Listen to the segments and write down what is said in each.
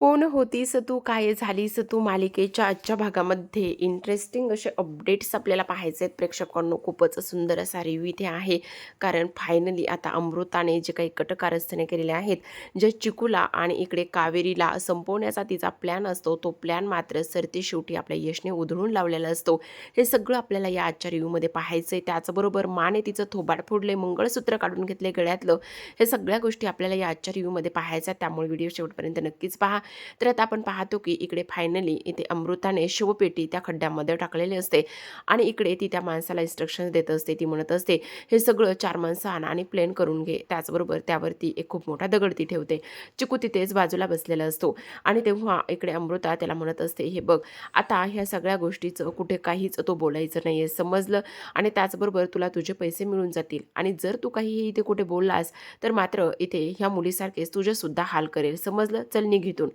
कोण होतीस तू? काय झालीस तू? मालिकेच्या आजच्या भागामध्ये इंटरेस्टिंग असे अपडेट्स आपल्याला पाहायचे आहेत. प्रेक्षकांनो खूपच सुंदर असा रिव्ह्यू इथे आहे. कारण फायनली आता अमृताने जे काही कटकारस्थाने केलेले आहेत जे चिकूला आणि इकडे कावेरीला संपवण्याचा तिचा प्लॅन असतो तो प्लॅन मात्र सरते शेवटी आपल्या यशने उधळून लावलेला असतो. हे सगळं आपल्याला या आजच्या रिव्ह्यूमध्ये पाहायचं आहे त्याचबरोबर माने तिचं थोबाड फोडले मंगळसूत्र काढून घेतले गळ्यातलं. हे सगळ्या गोष्टी आपल्याला या आजच्या रिव्ह्यूमध्ये पाहायच्या त्यामुळे व्हिडिओ शेवटपर्यंत नक्कीच पहा. तर आता आपण पाहतो की इकडे फायनली इथे अमृताने शिवपेटी त्या खड्ड्यामध्ये टाकलेली असते. आणि इकडे ती त्या माणसाला इन्स्ट्रक्शन देत असते. ती म्हणत असते हे सगळं चार माणसं आण आणि प्लेन करून घे. त्याचबरोबर त्यावरती एक खूप मोठा दगड ती ठेवते. चिकू तिथेच बाजूला बसलेला असतो. आणि तेव्हा इकडे अमृता त्याला म्हणत असते हे बघ आता ह्या सगळ्या गोष्टीचं कुठे काहीच तो बोलायचं नाही आहे समजलं? आणि त्याचबरोबर तुला तुझे पैसे मिळून जातील. आणि जर तू काही इथे कुठे बोललास तर मात्र इथे ह्या मुलीसारखेच तुझेसुद्धा हाल करेल. समजलं? चल निघितून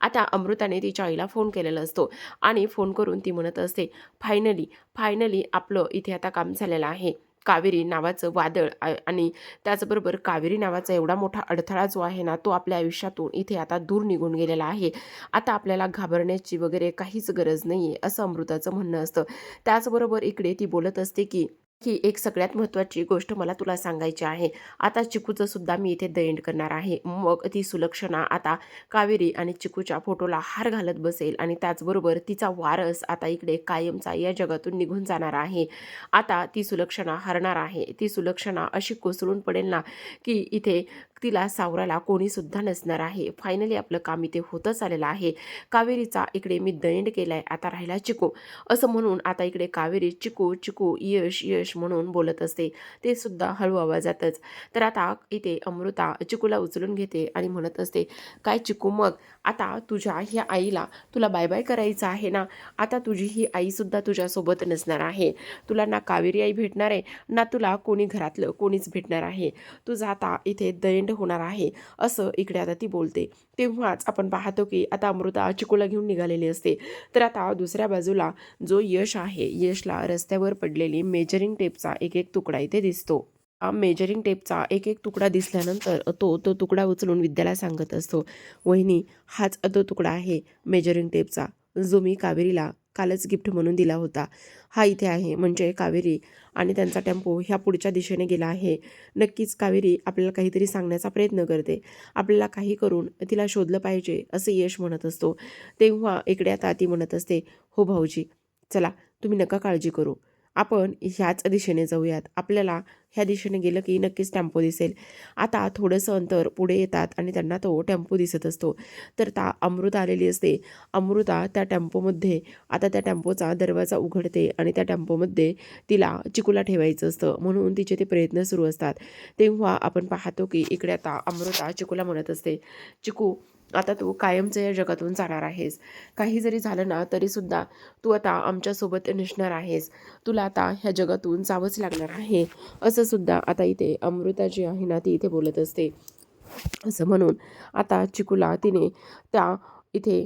आता अमृताने तिच्या आईला फोन केलेला असतो आणि फोन करून ती म्हणत असते फायनली फायनली आपलं इथे आता काम झालेलं आहे. कावेरी नावाचं वादळ आणि त्याचबरोबर कावेरी नावाचा एवढा मोठा अडथळा जो आहे ना तो आपल्या आयुष्यातून इथे आता दूर निघून गेलेला आहे. आता आपल्याला घाबरण्याची वगैरे काहीच गरज नाही आहे असं अमृताचं म्हणणं असतं. त्याचबरोबर इकडे ती बोलत असते की की एक सगळ्यात महत्त्वाची गोष्ट मला तुला सांगायची आहे. आता चिकूचं सुद्धा मी इथे दयंड करणार आहे. मग ती सुलक्षणा आता कावेरी आणि चिकूच्या फोटोला हार घालत बसेल आणि त्याचबरोबर तिचा वारस आता इकडे कायमचा या जगातून निघून जाणार आहे. आता ती सुलक्षणा हरणार आहे. ती सुलक्षणा अशी कोसळून पडेल ना की इथे तिला सावराला कोणीसुद्धा नसणार आहे. फायनली आपलं काम इथे होतच आलेलं आहे. कावेरीचा इकडे मी दंड केला आहे आता राहिला चिकू. असं म्हणून आता इकडे कावेरी चिकू चिकू यश यश म्हणून बोलत असते. ते सुद्धा हळू आवाजातच. तर आता इथे अमृता चिकूला उचलून घेते आणि म्हणत असते काय चिकू मग? आता तुझ्या ह्या आईला तुला बाय बाय करायचं आहे ना? आता तुझी ही आईसुद्धा तुझ्यासोबत नसणार आहे. तुला ना कावेरी आई भेटणार आहे ना तुला कोणी घरातलं कोणीच भेटणार आहे. तुझा आता इथे दैंड होणार आहे असं इकडे आता ती बोलते. तेव्हाच आपण पाहतो की आता अमृता चिकूला घेऊन निघालेली असते. तर आता दुसऱ्या बाजूला जो यश आहे यशला रस्त्यावर पडलेली मेजरिंग टेपचा एक एक तुकडा इथे दिसतो. हा मेजरिंग टेपचा एक एक तुकडा दिसल्यानंतर तो तो तुकडा उचलून विद्याला सांगत असतो वहिनी हाच तो तुकडा आहे मेजरिंग टेपचा जो मी कावेरीला कालच गिफ्ट म्हणून दिला होता. हा इथे आहे म्हणजे कावेरी. आणि त्यांचा टेम्पो ह्या पुढच्या दिशेने गेला आहे. नक्कीच कावेरी आपल्याला काहीतरी सांगण्याचा प्रयत्न करते. आपल्याला काही करून तिला शोधलं पाहिजे असं यश म्हणत असतो. तेव्हा इकडे आता ती म्हणत असते हो भाऊजी चला तुम्ही नका काळजी करू. आपण ह्याच दिशेने जाऊयात. आपल्याला ह्या दिशेने गेलं की नक्कीच टेम्पो दिसेल. आता थोडंसं अंतर पुढे येतात आणि त्यांना तो टेम्पो दिसत असतो. तर ता अमृता आलेली असते. अमृता त्या टेम्पोमध्ये आता त्या टेम्पोचा दरवाजा उघडते आणि त्या टेम्पोमध्ये तिला चिकूला ठेवायचं असतं. म्हणून तिचे ते प्रयत्न सुरू असतात. तेव्हा आपण पाहतो की इकडे आता अमृता चिकूला म्हणत असते. चिकू आता तू कायमचं या जगातून जाणार आहेस. काही जरी झालं ना तरीसुद्धा तू आता आमच्यासोबत निसणार आहेस. तुला आता ह्या जगातून जावंच लागणार आहे. असं सुद्धा आता इथे अमृता जी आहे ना ती इथे बोलत असते. असं म्हणून आता चिकूला तिने त्या इथे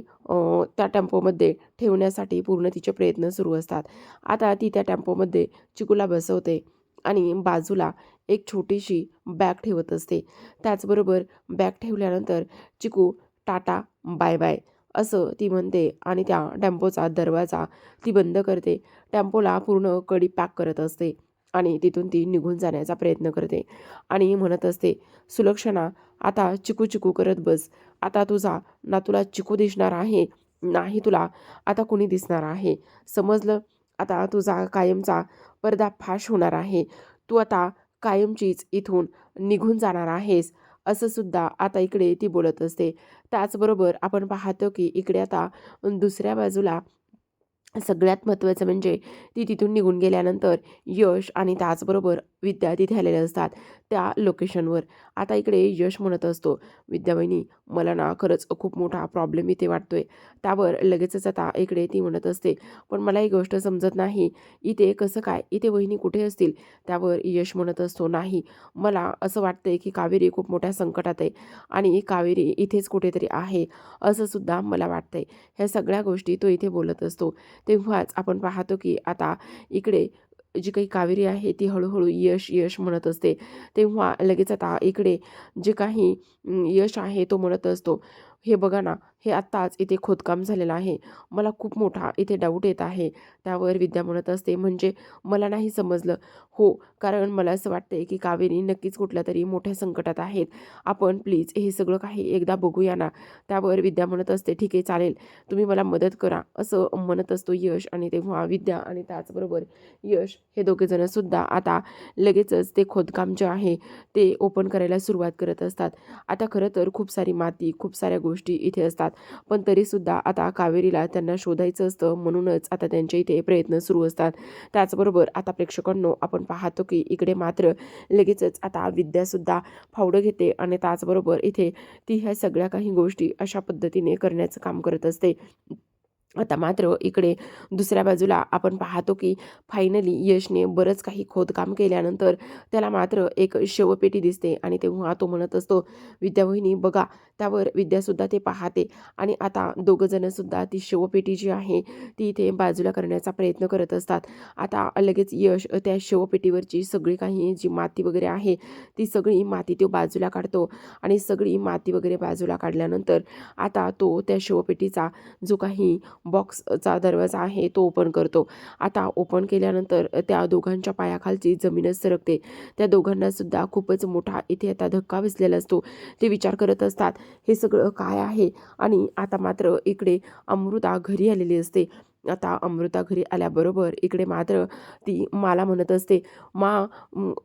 त्या टेम्पोमध्ये ठेवण्यासाठी पूर्ण तिचे प्रयत्न सुरू असतात. आता ती त्या टेम्पोमध्ये चिकूला बसवते आणि बाजूला एक छोटीशी बॅग ठेवत असते. त्याचबरोबर बॅग ठेवल्यानंतर चिकू टाटा बाय बाय असं ती म्हणते आणि त्या टेम्पोचा दरवाजा ती बंद करते. टेम्पोला पूर्ण कडी पॅक करत असते आणि तिथून ती निघून जाण्याचा प्रयत्न करते आणि म्हणत असते सुलक्षणा आता चिकू चिकू करत बस. आता तुझा ना तुला चिकू दिसणार आहे नाही तुला आता कुणी दिसणार आहे. समजलं? आता तुझा कायमचा पर्दा फाश होणार आहे. तू आता कायमचीच इथून निघून जाणार आहेस. असं सुद्धा आता इकडे ती बोलत असते. त्याचबरोबर आपण पाहतो की इकडे आता दुसऱ्या बाजूला सगळ्यात महत्त्वाचं म्हणजे ती तिथून निघून गेल्यानंतर यश आणि त्याचबरोबर विद्या तिथे आलेले असतात. त्या लोकेशनवर. आता इकडे यश म्हणत असतो विद्यावहिनी मला ना खरंच खूप मोठा प्रॉब्लेम इथे वाटतो आहे त्यावर लगेचच आता इकडे ती म्हणत असते पण मला ही गोष्ट समजत नाही इथे कसं काय? इथे वहिनी कुठे असतील? त्यावर यश म्हणत असतो नाही मला असं वाटतंय की कावेरी खूप मोठ्या संकटात आहे आणि कावेरी इथेच कुठेतरी आहे असं सुद्धा मला वाटतंय. ह्या सगळ्या गोष्टी तो इथे बोलत असतो. तेव्हाच आपण पाहतो की आता इकडे जी काही कावेरी आहे ती हळूहळू यश यश म्हणत असते. तेव्हा लगेच आता इकडे जे काही यश आहे तो म्हणत असतो. हे बघा ना हे आत्ताच इथे खोदकाम झालेलं आहे. मला खूप मोठा इथे डाऊट येत आहे. त्यावर विद्या म्हणत असते म्हणजे मला नाही समजलं. हो कारण मला असं वाटतंय की कावेरी नक्कीच कुठल्या तरी मोठ्या संकटात आहेत. आपण प्लीज हे सगळं काही एकदा बघूया ना. त्यावर विद्या म्हणत असते ठीक आहे चालेल. तुम्ही मला मदत करा. असं म्हणत असतो यश आणि तेव्हा विद्या आणि त्याचबरोबर यश हे दोघेजणंसुद्धा आता लगेचच ते खोदकाम जे आहे ते ओपन करायला सुरुवात करत असतात. आता खरं तर खूप सारी माती खूप साऱ्या गोष्टी इथे असतात. पण तरीसुद्धा आता कावेरीला त्यांना शोधायचं असतं. म्हणूनच आता त्यांच्या इथे प्रयत्न सुरू असतात. त्याचबरोबर आता प्रेक्षकांनो आपण पाहतो की इकडे मात्र लगेचच आता विद्यासुद्धा फावडं घेते आणि त्याचबरोबर इथे ती ह्या सगळ्या काही गोष्टी अशा पद्धतीने करण्याचं काम करत असते. आता मात्र इकडे दुसऱ्या बाजूला आपण पाहतो की फायनली यशने बरंच काही खोदकाम केल्यानंतर त्याला मात्र एक शवपेटी दिसते. आणि तेव्हा तो म्हणत असतो विद्यावहिनी बघा त्यावर विद्यासुद्धा ते पाहते. आणि आता दोघंजणंसुद्धा ती शवपेटी जी आहे ती इथे बाजूला करण्याचा प्रयत्न करत असतात. आता लगेच यश त्या शवपेटीवरची सगळी काही जी माती वगैरे आहे ती सगळी माती तो बाजूला काढतो. आणि सगळी माती वगैरे बाजूला काढल्यानंतर आता तो त्या शवपेटीचा जो काही बॉक्सचा दरवाजा आहे तो ओपन करतो. आता ओपन केल्यानंतर त्या दोघांच्या पायाखालची जमीनच सरकते. त्या दोघांना सुद्धा खूपच मोठा इथे आता धक्का बसलेला असतो. ते विचार करत असतात हे सगळं काय आहे? आणि आता मात्र इकडे अमृता घरी आलेली असते. आता अमृता घरी आल्याबरोबर इकडे मात्र ती मला म्हणत असते मा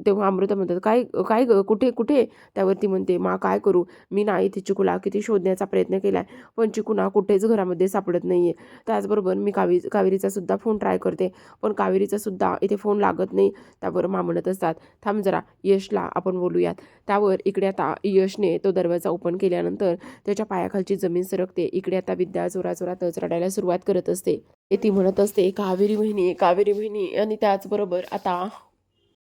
तेव्हा अमृता म्हणतात काय काय ग कुठे कुठे? त्यावरती म्हणते मा काय करू? मी ना इथे चिकूला किती शोधण्याचा प्रयत्न केला आहे पण चिकूना कुठेच घरामध्ये सापडत नाही आहे त्याचबरोबर मी कावी कावेरीचा सुद्धा फोन ट्राय करते पण कावेरीचा सुद्धा इथे फोन लागत नाही. त्यावर मा म्हणत असतात थांब जरा यशला आपण बोलूयात. त्यावर इकडे आता यशने तो दरवाजा ओपन केल्यानंतर त्याच्या पायाखालची जमीन सरकते. इकडे आता विद्या जोराजोरातच रडायला सुरुवात करत असते. ती म्हणत असते कावेरी बहिणी कावेरी बहिणी आणि त्याचबरोबर आता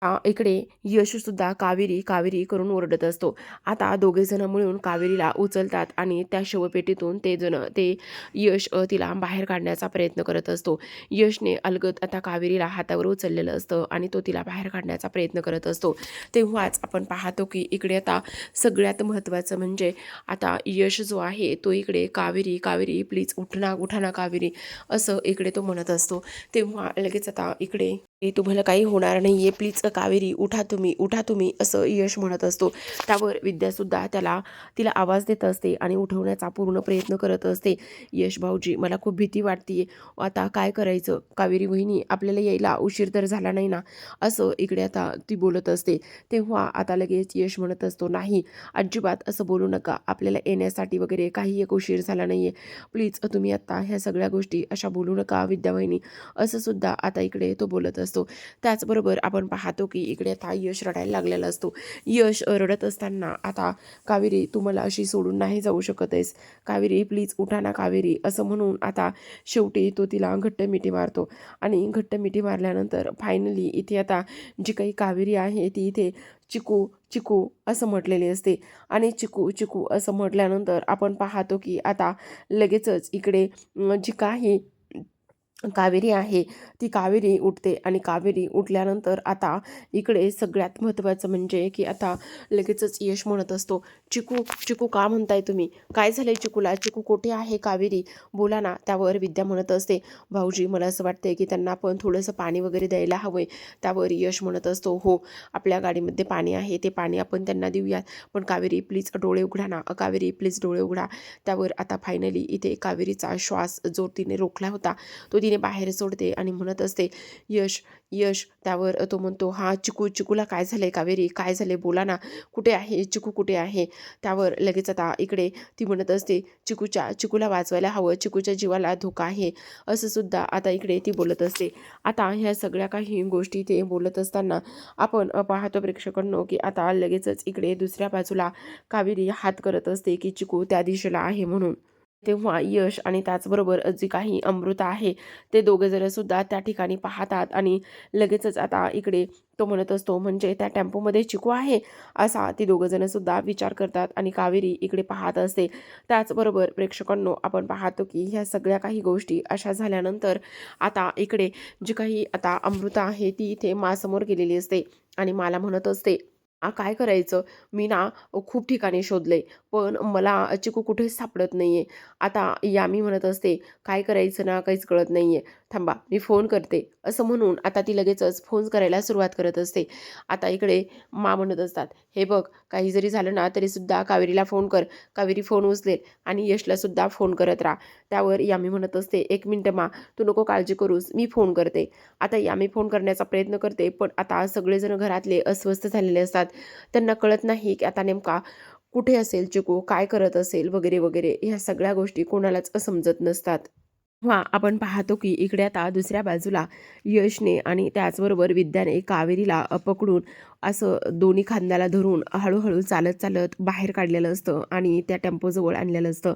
इकडे यशसुद्धा कावेरी कावेरी करून ओरडत असतो. आता दोघे जण मिळून कावेरीला उचलतात आणि त्या शवपेटीतून ते जण ते यश तिला बाहेर काढण्याचा प्रयत्न करत असतो. यशने अलगत आता कावेरीला हातावर उचललेलं असतं आणि तो तिला बाहेर काढण्याचा प्रयत्न करत असतो. तेव्हाच आपण पाहतो की इकडे आता सगळ्यात महत्त्वाचं म्हणजे आता यश जो आहे तो इकडे कावेरी कावेरी प्लीज उठना उठाना कावेरी असं इकडे तो म्हणत असतो. तेव्हा लगेच आता इकडे तुम्हाला काही होणार नाही आहे प्लीज कावेरी उठा तुम्ही उठा तुम्ही असं यश म्हणत असतो. त्यावर विद्यासुद्धा त्याला तिला आवाज देत असते आणि उठवण्याचा पूर्ण प्रयत्न करत असते. यश भाऊजी मला खूप भीती वाटते आता काय करायचं? कावेरी वहिनी आपल्याला यायला उशीर तर झाला नाही ना? असं इकडे आता ती बोलत असते. तेव्हा आता लगेच यश म्हणत असतो नाही अजिबात असं बोलू नका. आपल्याला येण्यासाठी वगैरे काही एक उशीर झाला नाही आहे प्लीज तुम्ही आत्ता ह्या सगळ्या गोष्टी अशा बोलू नका विद्यावहिनी असंसुद्धा आता इकडे तो बोलत असतो असतो. त्याचबरोबर आपण पाहतो की इकडे आता यश रडायला लागलेला असतो. यश रडत असताना आता कावेरी तू मला अशी सोडून नाही जाऊ शकत आहेस. कावेरी प्लीज उठा ना कावेरी असं म्हणून आता शेवटी तो तिला घट्ट मिठी मारतो. आणि घट्ट मिठी मारल्यानंतर फायनली इथे आता जी काही कावेरी आहे ती इथे चिकू चिकू असं म्हटलेले असते. आणि चिकू चिकू असं म्हटल्यानंतर आपण पाहतो की आता लगेचच इकडे जी काही कावेरी आहे. ती कावेरी उठते आणि कावेरी उठल्यानंतर आता इकडे सगळ्यात महत्त्वाचं म्हणजे की आता लगेचच यश म्हणत असतो. चिकू चिकू का म्हणताय तुम्ही? काय झालंय चिकूला? चिकू कुठे आहे कावेरी? बोला ना त्यावर विद्या म्हणत असते. भाऊजी मला असं वाटतंय की त्यांना आपण थोडंसं पाणी वगैरे द्यायला हवंय. त्यावर यश म्हणत असतो. हो आपल्या गाडीमध्ये पाणी आहे. ते पाणी आपण त्यांना देऊयात. पण कावेरी प्लीज डोळे उघडा ना. कावेरी प्लीज डोळे उघडा. त्यावर आता फायनली इथे कावेरीचा श्वास जो तिने रोखला होता. तो तिने बाहेर सोडते आणि म्हणत असते यश यश. त्यावर तो म्हणतो हा चिकू चिकूला काय झालंय कावेरी? काय झाले बोला ना. कुठे आहे? चिकू कुठे आहे? त्यावर लगेच आता इकडे ती म्हणत असते चिकूच्या चिकूला वाचवायला हवं. चिकूच्या जीवाला धोका आहे. असं सुद्धा आता इकडे ती बोलत असते. आता ह्या सगळ्या काही गोष्टी ते बोलत असताना आपण पाहतो प्रेक्षकांनो की आता लगेचच इकडे दुसऱ्या बाजूला कावेरी हात करत असते की चिकू त्या दिशेला आहे म्हणून. तेव्हा यश आणि त्याचबरोबर जी काही अमृता आहे ते दोघे सुद्धा त्या ठिकाणी पाहतात आणि लगेचच आता इकडे तो म्हणत असतो म्हणजे त्या टेम्पोमध्ये चिकू आहे? असा ती दोघंजण सुद्धा विचार करतात आणि कावेरी इकडे पाहत असते. त्याचबरोबर प्रेक्षकांनो आपण पाहतो की ह्या सगळ्या काही गोष्टी अशा झाल्यानंतर आता इकडे जी काही आता अमृता आहे ती इथे मासमोर गेलेली असते आणि मला म्हणत असते आ, काय करायचं? मी ना खूप ठिकाणी शोधले, पण मला चिकू कुठेच सापडत नाहीये. आता यामी म्हणत असते, "काय करायचं ना काहीच कळत नाहीये. थांबा, मी फोन करते." असं म्हणून आता ती लगेचच फोन करायला सुरुवात करत असते. आता इकडे मा म्हणत असतात, "हे बघ, काही जरी झालं ना तरीसुद्धा कावेरीला फोन कर. कावेरी फोन उचलेल आणि यशलासुद्धा फोन करत राहा." त्यावर यामी म्हणत असते, "एक मिनटं मा, तू नको काळजी करूस, मी फोन करते." आता यामी फोन करण्याचा प्रयत्न करते, पण आता सगळेजण घरातले अस्वस्थ झालेले असतात. त्यांना कळत नाही की आता नेमका कुठे असेल चिकू, काय करत असेल वगैरे, वगैरे. ह्या सगळ्या गोष्टी कोणालाच समजत नसतात. वा आपण पाहतो की इकडे आता दुसऱ्या बाजूला यशने आणि त्याचबरोबर विद्याने कावेरीला पकडून असं दोन्ही खांद्याला धरून हळूहळू चालत चालत बाहेर काढलेलं असतं आणि त्या टेम्पोजवळ आणलेलं असतं.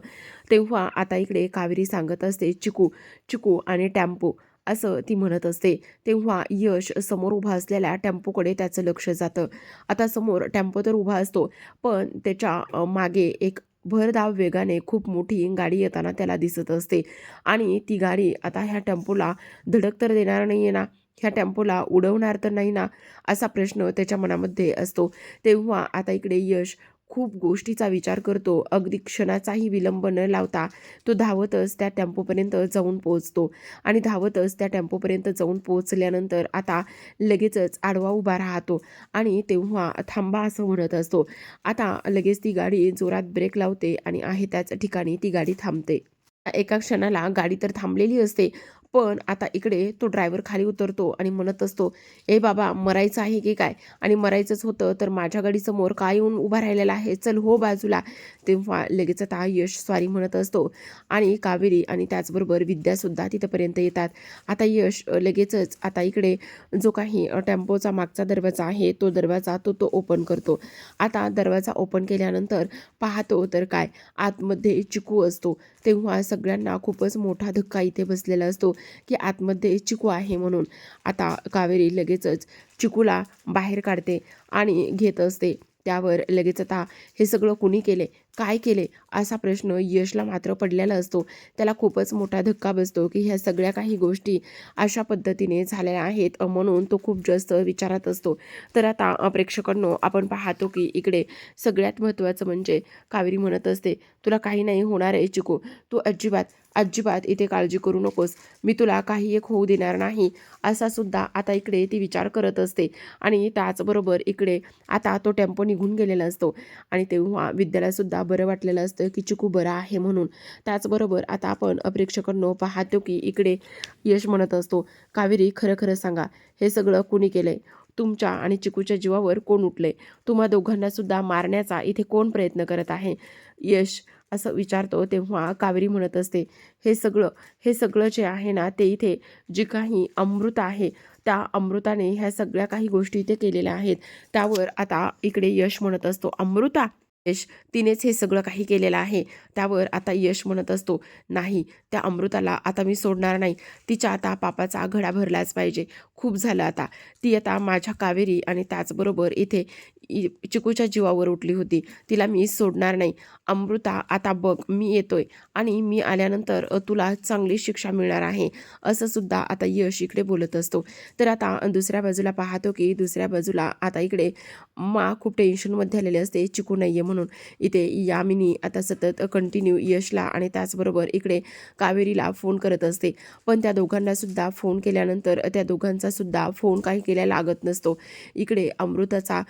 तेव्हा आता इकडे कावेरी सांगत असते, "चिकू, चिकू आणि टेम्पो." असं ती म्हणत असते. तेव्हा यश समोर उभा असलेल्या टेम्पोकडे त्याचं लक्ष जातं. आता समोर टेम्पो तर उभा असतो, पण त्याच्यामागे एक भरधाव वेगाने खूप मोठी गाडी येताना त्याला दिसत असते आणि ती गाडी आता ह्या टेम्पोला धडक तर देणार नाही आहे ना? ह्या टेम्पोला उडवणार तर नाही ना? असा प्रश्न त्याच्या मनामध्ये असतो. तेव्हा आता इकडे यश खूप गोष्टीचा विचार करतो. अगदी क्षणाचाही विलंब न लावता तो धावतच त्या टेम्पोपर्यंत जाऊन पोहोचतो आणि धावतच त्या टेम्पोपर्यंत जाऊन पोहोचल्यानंतर आता लगेचच आडवा उभा राहतो आणि तेव्हा थांबा असं म्हणत असतो. आता लगेच ती गाडी जोरात ब्रेक लावते आणि आहे त्याच ठिकाणी ती गाडी थांबते. एका क्षणाला गाडी तर थांबलेली असते, पण आता इकडे तो ड्रायव्हर खाली उतरतो आणि म्हणत असतो, "ए बाबा, मरायचं आहे की काय? आणि मरायचंच होतं तर माझ्या गाडीसमोर काय येऊन उभा राहिलेला आहे? चल हो बाजूला." तेव्हा लगेच आता यश स्वारी म्हणत असतो आणि कावेरी आणि त्याचबरोबर विद्यासुद्धा तिथपर्यंत येतात. आता यश लगेचच आता इकडे जो काही टेम्पोचा मागचा दरवाजा आहे, तो दरवाजा तो तो ओपन करतो. आता दरवाजा ओपन केल्यानंतर पाहतो तर काय, आतमध्ये चिकू असतो. तेव्हा सगळ्यांना खूपच मोठा धक्का इथे बसलेला असतो, की आतमध्ये चिकू आहे म्हणून. आता कावेरी लगेचच चिकूला बाहेर काढते आणि घेत असते. त्यावर लगेच आता हे सगळं कुणी केले? काय केले? असा प्रश्न यशला मात्र पडलेला असतो. त्याला खूपच मोठा धक्का बसतो, की ह्या सगळ्या काही गोष्टी अशा पद्धतीने झालेल्या आहेत म्हणून तो खूप जास्त विचारात असतो. तर आता प्रेक्षकांनो आपण पाहतो, की इकडे सगळ्यात महत्त्वाचं म्हणजे कावेरी म्हणत असते, "तुला काही नाही होणार आहे चिकू. तू अजिबात, अजिबात इथे काळजी करू नकोस. मी तुला काही एक होऊ देणार नाही." असा सुद्धा आता इकडे ती विचार करत असते आणि त्याचबरोबर इकडे आता तो टेम्पो निघून गेलेला असतो आणि तेव्हा विद्यालयासुद्धा बरं वाटलेलं असतं, की चिकू बरा आहे म्हणून. त्याचबरोबर आता आपण प्रेक्षकांनो पाहतो, की इकडे यश म्हणत असतो, "कावेरी खरं खरं सांगा, हे सगळं कुणी केलंय? तुमच्या आणि चिकूच्या जीवावर कोण उठले तुम्हा दोघांनासुद्धा मारण्याचा इथे कोण प्रयत्न करत आहे?" यश असं विचारतो तेव्हा कावेरी म्हणत असते, "हे सगळं हे सगळं जे आहे ना, ते इथे जी काही अमृत आहे, त्या अमृताने ह्या सगळ्या काही गोष्टी इथे केलेल्या आहेत." त्यावर आता इकडे यश म्हणत असतो, "अमृता?" यश, "तिनेच हे सगळं काही केलेलं आहे." त्यावर आता यश म्हणत असतो, "नाही, त्या अमृताला आता मी सोडणार नाही. तिच्या आता पापाचा घडा भरलाच पाहिजे. खूप झालं आता. ती आता माझ्या कावेरी आणि त्याचबरोबर इथे इ चिकूच्या जीवावर उठली होती. तिला मी सोडणार नाही. अमृता आता बघ मी येतोय आणि मी आल्यानंतर तुला चांगली शिक्षा मिळणार आहे." असं सुद्धा आता यश इकडे बोलत असतो. तर आता दुसऱ्या बाजूला पाहतो, की दुसऱ्या बाजूला आता इकडे मा खूप टेन्शनमध्ये आलेली असते, चिकू नाही आहे म्हणून. इथे यामिनी आता सतत कंटिन्यू यशला आणि त्याचबरोबर इकडे कावेरीला फोन करत असते. पण त्या दोघांनासुद्धा फोन केल्यानंतर त्या दोघांचा सुद्धा फोन काही केल्या लागत नसतो. इकडे अमृताचा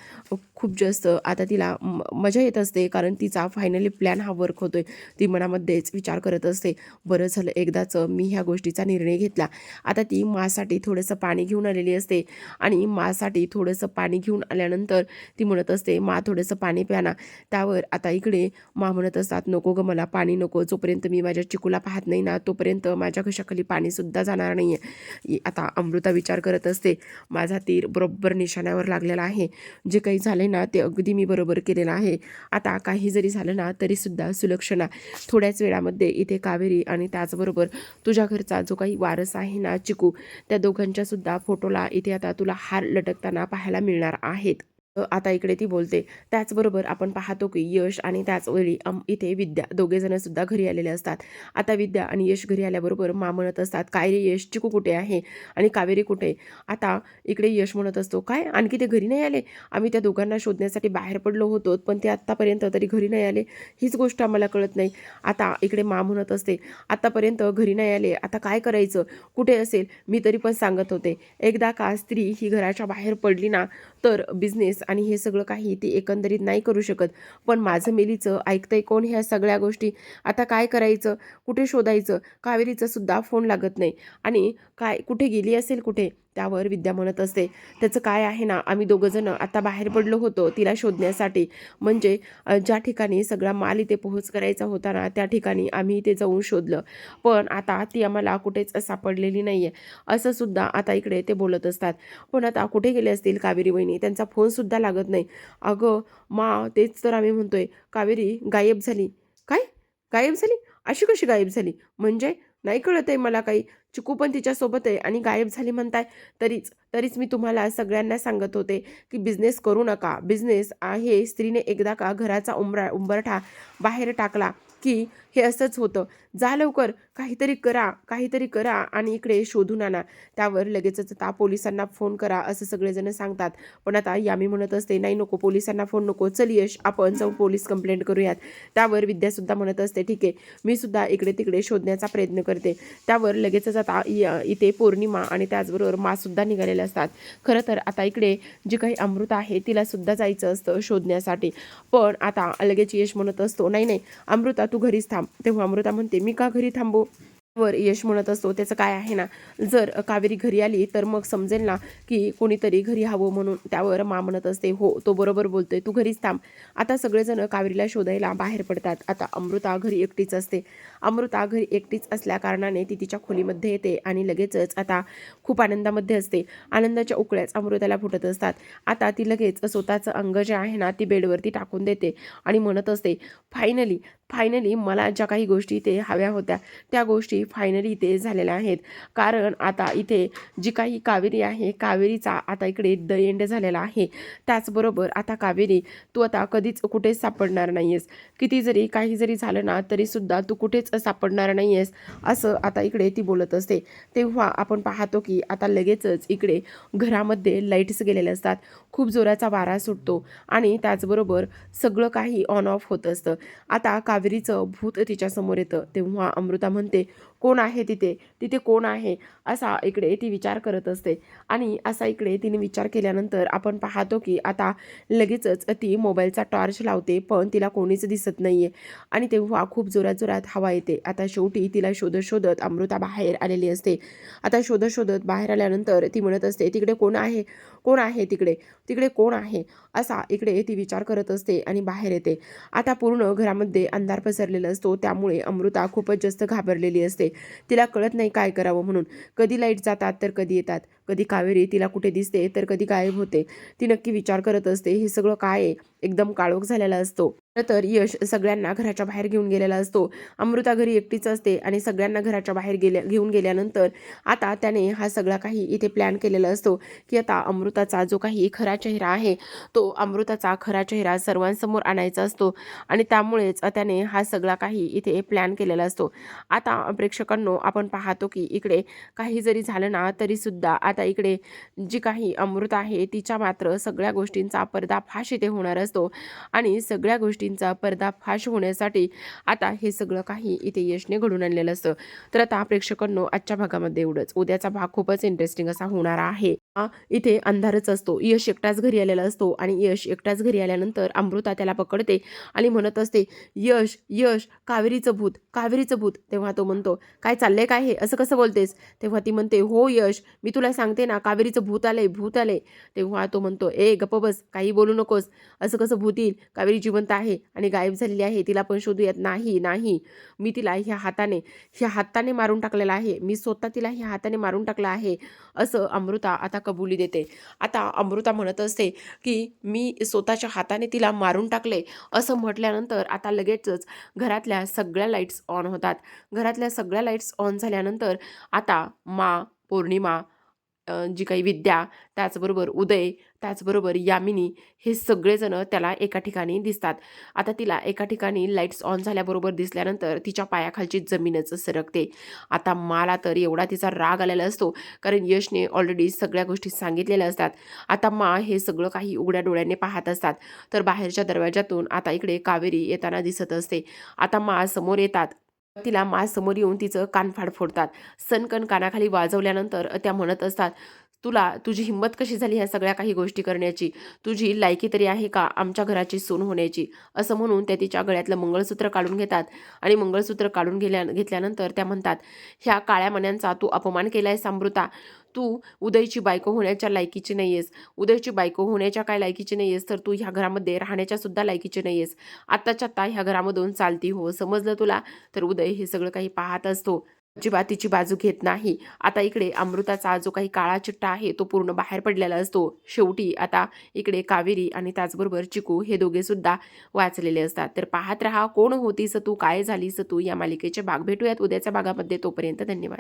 खूप जास्त आता तिला म मजा येत असते कारण तिचा फायनली प्लॅन हा वर्क होतोय. ती मनामध्येच विचार करत असते, "बरं झालं एकदाचं मी ह्या गोष्टीचा निर्णय घेतला." आता ती मासाठी थोडंसं पाणी घेऊन आलेली असते आणि मासाठी थोडंसं पाणी घेऊन आल्यानंतर ती म्हणत असते, "मा थोडंसं पाणी प्या ना." त्यावर आता इकडे मा म्हणत असतात, "नको गं मला पाणी नको. जोपर्यंत मी माझ्या चिकूला पाहत नाही ना, तोपर्यंत माझ्या घशाखाली पाणीसुद्धा जाणार नाही आहे." आता अमृता विचार करत करत असते, "माझा तीर बरोबर निशाण्यावर लागलेला आहे. जे काही झाले ना, ते अगदी मी बरोबर केलेलं आहे. आता काही जरी झालं ना, तरीसुद्धा सुलक्षणा थोड्याच वेळामध्ये इथे कावेरी आणि त्याचबरोबर तुझ्या घरचा जो काही वारस आहे ना, चिकू, त्या दोघांच्यासुद्धा फोटोला इथे आता तुला हार लटकताना पाहायला मिळणार आहेत." आता इकडे ती बोलते. त्याचबरोबर आपण पाहतो की यश आणि त्याचवेळी अं, इथे विद्या दोघेजण सुद्धा घरी आलेले असतात. आता विद्या आणि यश घरी आल्याबरोबर मा म्हणत असतात, "काय रे यश, चिकू कुठे आहे आणि कावेरी कुठे आता इकडे यश म्हणत असतो, "काय आणखी ते घरी नाही आले? आम्ही त्या दोघांना शोधण्यासाठी बाहेर पडलो होतो, पण ते आत्तापर्यंत तरी घरी नाही आले. हीच गोष्ट आम्हाला कळत नाही." आता इकडे मा म्हणत असते, "आत्तापर्यंत घरी नाही आले, आता काय करायचं? कुठे असेल?" मी तरी पण सांगत होते, एकदा का स्त्री ही घराच्या बाहेर पडली ना, तर बिझनेस आणि हे सगळं काही ती एकंदरीत नाही करू शकत. पण माझं मिलीचं ऐकतंय कोण ह्या सगळ्या गोष्टी? आता काय करायचं? कुठे शोधायचं? कावेरीचा सुद्धा फोन लागत नाही आणि काय कुठे गेली असेल कुठे? त्यावर विद्या म्हणत असते, "त्याचं काय आहे ना, आम्ही दोघंजणं आता बाहेर पडलो होतो तिला शोधण्यासाठी. म्हणजे ज्या ठिकाणी सगळा माल इथे पोहोच करायचा होता ना, त्या ठिकाणी आम्ही इथे जाऊन शोधलं. पण आता ती आम्हाला कुठेच सापडलेली नाही आहे." असं सुद्धा आता इकडे ते बोलत असतात. पण आता कुठे गेले असतील कावेरी वहिनी? त्यांचा फोनसुद्धा लागत नाही. "अगं मा, तेच तर आम्ही म्हणतोय. कावेरी गायब झाली." "काय? गायब झाली? अशी कशी गायब झाली? म्हणजे नाही कळत आहे मला काही. चिकू पण तिच्यासोबत आहे आणि गायब झाली म्हणताय. तरीच तरीच मी तुम्हाला सगळ्यांना सांगत होते, की बिझनेस करू नका. बिझनेस आहे स्त्रीने एकदा का घराचा उंबरा उंबरठा बाहेर टाकला, की हे असंच होतं. जा लवकर, काहीतरी करा, काहीतरी करा आणि इकडे शोधून आणा. त्यावर लगेचच आता पोलिसांना फोन करा, असं सगळेजण सांगतात. पण आता यामी म्हणत असते, "नाही नको, पोलिसांना फोन नको. चल यश, आपण जाऊन पोलीस कंप्लेंट करूयात." त्यावर विद्यासुद्धा म्हणत असते, "ठीक आहे, मी सुद्धा इकडे-तिकडे शोधण्याचा प्रयत्न करते." त्यावर लगेचच आता इथे पौर्णिमा आणि त्याचबरोबर मासुद्धा निघालेल्या असतात. खरं तर आता इकडे जी काही अमृता आहे, तिलासुद्धा जायचं असतं शोधण्यासाठी. पण आता लगेच यश म्हणत असतो, "नाही, नाही, अमृता तू घरीच थांब." तेव्हा अमृता म्हणते, "मी का घरी थांबू?" वर यश म्हणत असतो? त्याचं काय आहे ना? जर कावेरी घरी आली तर मग समजेल ना की कोणीतरी घरी हवं म्हणून त्यावर मा म्हणत असते. हो तो बरोबर बोलतोय. तू घरीच थांब. आता सगळेजण कावेरीला शोधायला बाहेर पडतात. आता अमृता घरी एकटीच असते. अमृता घरी एकटीच असल्याकारणाने ती तिच्या खोलीमध्ये येते आणि लगेचच आता खूप आनंदामध्ये असते. आनंदाच्या उकळ्याच अमृताला फुटत असतात. आता ती लगेच स्वतःचं अंग जे आहे ना ती बेडवरती टाकून देते आणि म्हणत असते फायनली फायनली मला ज्या काही गोष्टी इथे हव्या होत्या त्या गोष्टी फायनली इथे झालेल्या आहेत. कारण आता इथे जी काही कावेरी आहे कावेरीचा आता इकडे द एंड झालेला आहे. त्याचबरोबर आता कावेरी तू आता कधीच कुठेच सापडणार नाही आहेस किती जरी काही जरी झालं ना तरीसुद्धा तू कुठेच सापडणार नाही आहेस असं आता इकडे ती बोलत असते. तेव्हा आपण पाहतो की आता लगेचच इकडे घरामध्ये लाईट्स गेलेले असतात. खूप जोराचा वारा सुटतो आणि त्याचबरोबर सगळं काही ऑन ऑफ होत असतं. आता कावेरीचं भूत तिच्यासमोर येतं. तेव्हा अमृता म्हणते कोण आहे तिथे? तिथे कोण आहे? असा इकडे ती विचार करत असते. आणि असा इकडे तिने विचार केल्यानंतर आपण पाहतो की आता लगेचच ती मोबाईलचा टॉर्च लावते पण तिला कोणीच दिसत नाही आहे आणि तेव्हा खूप जोरात जोरात हवा येते. आता शेवटी तिला शोधत शोधत अमृता बाहेर आलेली असते. आता शोधत शोधत बाहेर आल्यानंतर ती म्हणत असते तिकडे कोण आहे? कोण आहे तिकडे? तिकडे कोण आहे? असा इकडे ती विचार करत असते आणि बाहेर येते. आता पूर्ण घरामध्ये अंधार पसरलेला असतो. त्यामुळे अमृता खूपच जास्त घाबरलेली असते. तिला कळत नाही काय करावं म्हणून. कधी लाइट जातात तर कधी येतात. कधी कावेरी तिला कुठे दिसते तर कधी गायब होते. ती नक्की विचार करत असते हे सगळं काय आहे? एकदम काळोख झालेला असतो. तर यश सगळ्यांना घराच्या बाहेर घेऊन गेलेला असतो. अमृता घरी एकटीच असते आणि सगळ्यांना घराच्या बाहेर गेल्या घेऊन गेल्यानंतर आता त्याने हा सगळा काही इथे प्लॅन केलेला असतो की आता अमृताचा जो काही खरा चेहरा आहे तो अमृताचा खरा चेहरा सर्वांसमोर आणायचा असतो आणि त्यामुळेच त्याने हा सगळा काही इथे प्लॅन केलेला असतो. आता प्रेक्षकांनो आपण पाहतो की इकडे काही जरी झालं ना तरीसुद्धा आता इकडे जी काही अमृता आहे तिच्या मात्र सगळ्या गोष्टींचा पर्दाफाश इथे होणार असतो आणि सगळ्या गोष्टी गोष्टींचा पर्दाफाश होण्यासाठी आता हे सगळं काही इथे यशने घडून आणलेलं असतं. तर आता प्रेक्षकांनो आजच्या भागामध्ये एवढंच. उद्याचा भाग खूपच इंटरेस्टिंग असा होणार आहे. इथे अंधारच असतो. यश एकटाच घरी आलेला असतो आणि यश एकटाच घरी आल्यानंतर अमृता त्याला पकडते आणि म्हणत असते यश यश कावेरीचं भूत कावेरीचं भूत. तेव्हा तो म्हणतो काय चाललंय काय हे? असं कसं बोलतेस? तेव्हा ती म्हणते हो यश मी तुला सांगते ना कावेरीचं भूत आलंय भूत आलंय. तेव्हा तो म्हणतो ए गप्प बस काही बोलू नकोस. असं कसं भूत येईल? कावेरी जिवंत आहे आणि गायब झालेली आहे. तिला पण शोधूयात नाही नाही. मी तिला ह्या हाताने ह्या हाताने मारून टाकलेला आहे. मी स्वतः तिला ह्या हाताने मारून टाकलं आहे असं अमृता आता कबुली देते. आता अमृता म्हणत असते की मी स्वतःच्या हाताने तिला मारून टाकले. असं म्हटल्यानंतर आता लगेचच घरातल्या सगळ्या लाईट्स ऑन होतात. घरातल्या सगळ्या लाईट्स ऑन झाल्यानंतर आता मा पौर्णिमा जी काही विद्या त्याचबरोबर उदय त्याचबरोबर यामिनी हे सगळेजणं त्याला एका ठिकाणी दिसतात. आता तिला एका ठिकाणी लाईट्स ऑन झाल्याबरोबर दिसल्यानंतर तिच्या पायाखालची जमीनच सरकते. आता मला तर एवढा तिचा राग आलेला असतो कारण यशने ऑलरेडी सगळ्या गोष्टी सांगितलेल्या असतात. आता मा हे सगळं काही उघड्या डोळ्याने पाहत असतात. तर बाहेरच्या दरवाजातून आता इकडे कावेरी येताना दिसत असते. आता मा समोर येतात. तिला मा समोर येऊन तिचं कानफाड फोडतात. सनकन कानाखाली वाजवल्यानंतर त्या म्हणत असतात तुला तुझी हिंमत कशी झाली ह्या सगळ्या काही गोष्टी करण्याची? तुझी लायकी तरी आहे का आमच्या घराची सून होण्याची? असं म्हणून त्या तिच्या गळ्यातलं मंगळसूत्र काढून घेतात आणि मंगळसूत्र काढून गेल्या घेतल्यानंतर त्या म्हणतात ह्या काळ्या मण्यांचा तू अपमान केलाय सांबृता तू उदयची बायको होण्याच्या लायकीची नाही आहेस उदयची बायको होण्याच्या काय लायकीची नाही आहेस तर तू ह्या घरामध्ये राहण्याच्या सुद्धा लायकीची नाही आहेस आत्ताच्या आत्ता ह्या घरामधून चालती हो. समजलं तुला? तर उदय हे सगळं काही पाहत असतो. अजिबात तिची बाजू घेत नाही. आता इकडे अमृताचा जो काही काळा चिट्टा आहे तो पूर्ण बाहेर पडलेला असतो. शेवटी आता इकडे कावेरी आणि त्याचबरोबर चिकू हे दोघे सुद्धा वाचलेले असतात. तर पाहत रहा कोण होतीस तू काय झालीस तू या मालिकेचे भाग. भेटूयात उद्याच्या भागामध्ये. तोपर्यंत धन्यवाद.